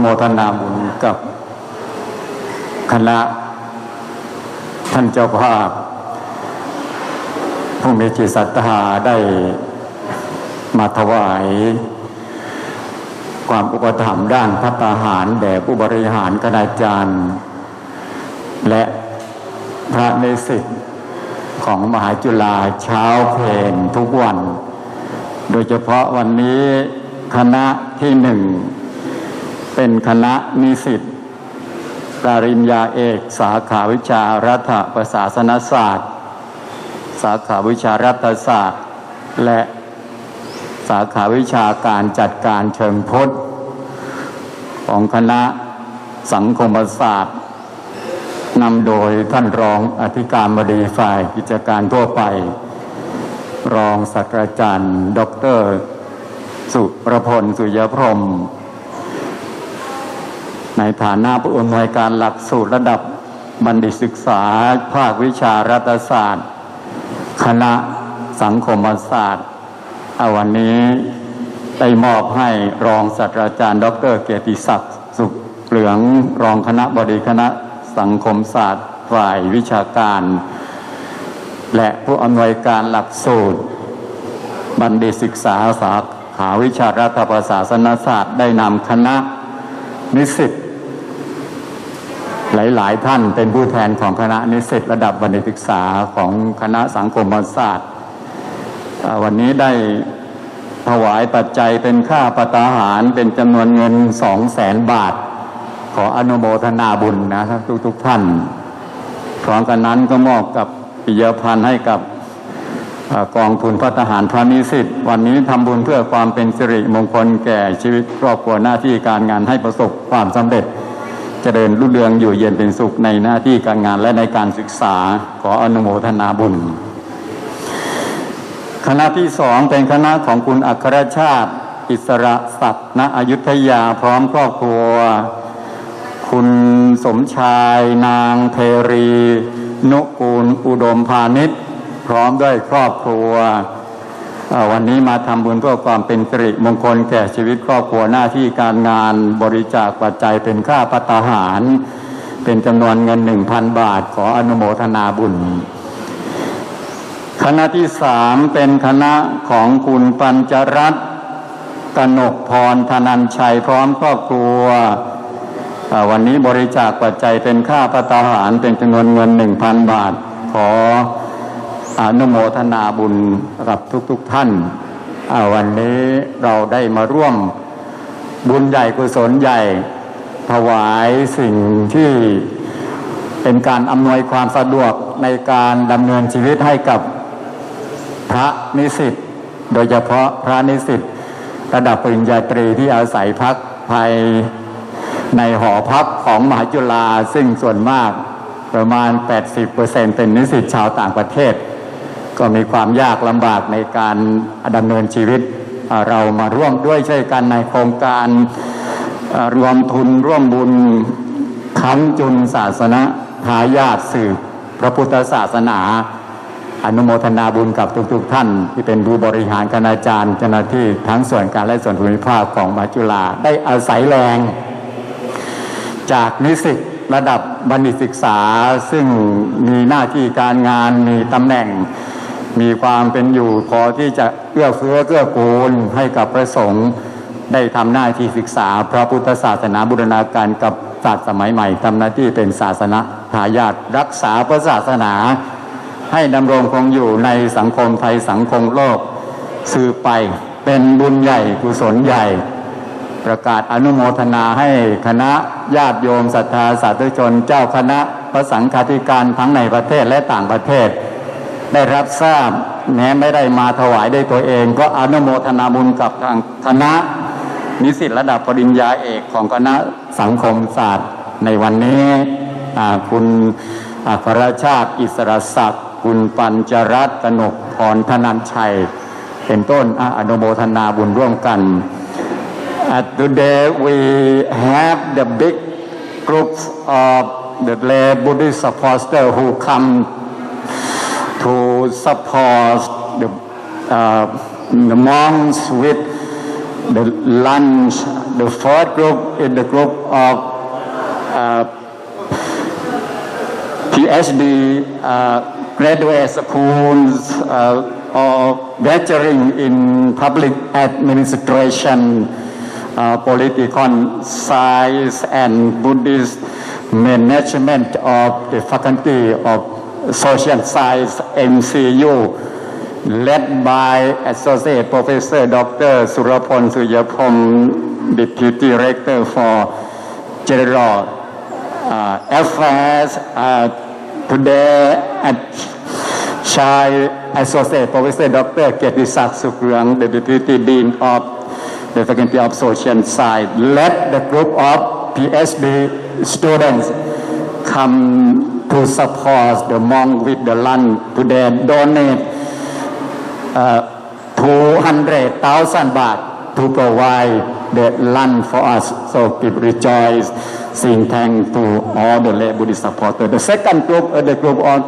โมทนาบุญกับ คณะ ท่านเจ้าภาพ ผู้มีจิตศรัทธาได้มาถวาย ความอุปถัมภ์ด้านพัฒหารแด่ผู้บริหารคณาจารย์ และพระในสิทธิ์ของมหาจุฬาเช้าเพลนทุกวัน โดยเฉพาะวันนี้คณะที่หนึ่ง เป็นคณะนิสิตปริญญาเอก สาขาวิชารัฐประศาสนศาสตร์ สาขาวิชารัฐศาสตร์ และสาขาวิชาการจัดการเชิงพจน์ ของคณะสังคมศาสตร์นำโดยท่านรองอธิการบดีฝ่ายกิจการทั่วไป รองศาสตราจารย์ ดร สุรพล สุยพรม ในฐานะผู้อำนวยการหลักสูตรระดับบัณฑิตศึกษา ภาควิชารัฐศาสตร์ คณะสังคมศาสตร์เอาวันนี้ได้มอบให้รองศาสตราจารย์ ดร เกียรติศักดิ์สุขเหลืองรองคณะบดีคณะสังคมศาสตร์ฝ่ายวิชาการ และผู้อำนวยการหลักสูตร บัณฑิตศึกษาสาขาวิชารัฐประศาสนศาสตร์ได้นำคณะนิสิต หลาย ๆ ท่านเป็นผู้แทนของคณะนิสิตระดับบัณฑิตศึกษาของคณะสังคมศาสตร์ วันนี้ได้ถวายปัจจัยเป็นค่าปตาหารเป็นจำนวนเงินสองแสนบาท ขออนุโมทนาบุญนะครับทุกๆท่านพร้อมกันนั้นก็มอบกับปิยพันธ์ให้กับอกองทุนพัฒหารพระนิสิตวันนี้ทำบุญเพื่อความเป็นสิริมงคลแก่ชีวิตครอบครัวหน้าที่การงานให้ประสบความสำเร็จ เจริญรุ่งเรืองอยู่เย็นเป็นสุขในหน้าที่การงานและในการศึกษาขออนุโมทนาบุญ คณะที่สองเป็นคณะของคุณอัครชาติ อิสระศักดิ์ณอยุธยาพร้อมครอบครัว คุณสมชายนางเทรี นุกูลอุดมพาณิชย์ พร้อมด้วยครอบครัว วันนี้มาทำบุญเพื่อความเป็นสิริมงคลแก่ชีวิตครอบครัวหน้าที่การงานบริจาคปัจจัยเป็นค่าพัตาหาร เป็นจำนวนเงินหนึ่งพันบาทขออนุโมทนาบุญ คณะที่สามเป็นคณะของคุณปัญจรัตน์กนกพรธนันชัยพร้อมครอบครัววันนี้บริจาคปัจจัยเป็นค่าพัตตาหารเป็นจำนวนเงินหนึ่งพันบาท ขอ อนุโมทนาบุญกับทุกๆทท่าน วันนี้เราได้มาร่วมบุญใหญ่กุศลใหญ่ ถวายสิ่งที่เป็นการอำนวยความสะดวกในการดำเนินชีวิตให้กับพระนิสิตโดยเฉพาะพระนิสิตระดับปริญญาตรีที่อาศัยพักภายในหอพักของมหาจุฬาซึ่งส่วนมากประมาณ 80%เป็นนิสิตชาวต่างประเทศ ก็มีความยากลำบากในการดำเนินชีวิต เรามาร่วมด้วยช่วยกันในโครงการรวมทุนร่วมบุญค้ำจุนศาสนาทายาทสืบพระพุทธศาสนา อนุโมทนาบุญกับทุกๆทท่าน ที่เป็นผู้บริหารคณาจารย์เจ้าหน้าที่ทั้งส่วนการและส่วนภูมิภาคของมาจุฬาได้อาศัยแรง จากนิสิตระดับบัณฑิตศึกษาซึ่งมีหน้าที่การงานมีตำแหน่ง มีความเป็นอยู่พอที่จะเอื้อเฟื้อเกื้อกูลให้กับพระสงฆ์ได้ทำหน้าที่ศึกษา พระพุทธศาสนาบูรณาการกับศาสตร์สมัยใหม่ทำหน้าที่เป็นศาสนาทายาทรักษาพระศาสนา ให้ดำรงคงอยู่ในสังคมไทยสังคมโลกสืบไปเป็นบุญใหญ่กุศลใหญ่ ประกาศอนุโมทนาให้คณะญาติโยมศรัทธาสาธุชน เจ้าคณะพระสังฆาธิการทั้งในประเทศและต่างประเทศ ได้รับทราบ แม้ไม่ได้มาถวายด้วยตัวเอง ก็อนุโมทนาบุญกับทางคณะนิสิตระดับปริญญาเอกของคณะสังคมศาสตร์ในวันนี้คุณอัครชาติอิสระศักดิ์คุณปัญจรัตน์กนกพรธนันชัย เป็นต้นอนุโมทนาบุญร่วมกัน today we have the big groups of the lay Buddhist supporters who come to support the, uh, the monks with the lunch, the fourth group is the group of uh, PhD uh, graduate schools uh, or in public administration, uh, political science, and Buddhist management of the Faculty of Social Science MCU led by Associate Professor Dr. Surapon Suyapom, Deputy Director for General uh, Affairs. Uh, today at Chai Associate Professor Dr. Ketisak Sukrang, the Deputy Dean of the Faculty of Social Science, led the group of PhD students come to support the monk with the lunch. Today donate uh, 200,000 baht to provide the land for us. So people rejoice, sing thank to all the lay Buddhist supporters. The second group, uh, the group of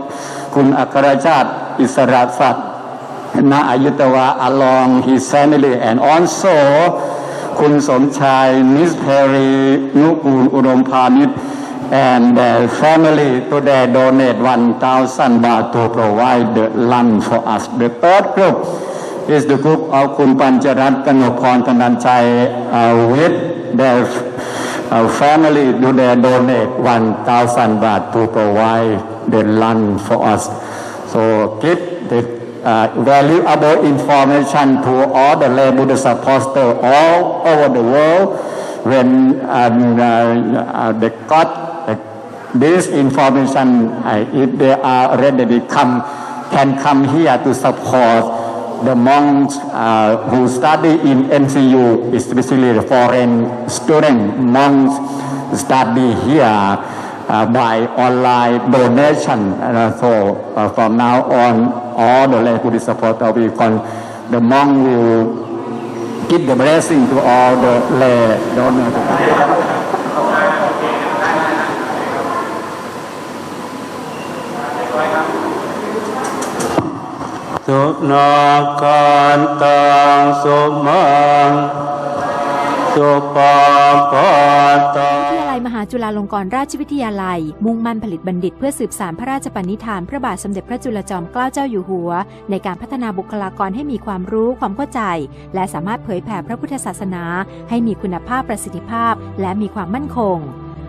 คุณอัครชาติอิสระสัตว์ณอายุตวา along his family and also คุณสมชายมิสเพรีนุกูลอุดมพาณิชย์ and uh, family today donate 1,000 baht to provide the land for us. The third group is the group of Kun Pancharat Kanoporn Thananchai uh, with their uh, family today donate 1,000 baht to provide the land for us. So keep the uh, valuable information to all the lay Buddhist apostles all over the world when um, uh, uh, the God this information, uh, if they are ready to come, can come here to support the monks uh, who study in MCU, especially the foreign student monks study here uh, by online donation. Uh, so uh, from now on, all the lay Buddhist supporters will con- the monk will give the blessing to all the lay donors. สุนาการตังสุมังสุปาปาตังลัยมหาจุฬาลงกรณราชวิทยาลัย มุ่งมั่นผลิตบัณฑิตเพื่อสืบสารพระราชปณิธาน พระบาทสมเด็จพระจุลจอมเกล้าเจ้าอยู่หัว ในการพัฒนาบุคลากรให้มีความรู้ความเข้าใจ และสามารถเผยแผ่พระพุทธศาสนา ให้มีคุณภาพประสิทธิภาพ และมีความมั่นคง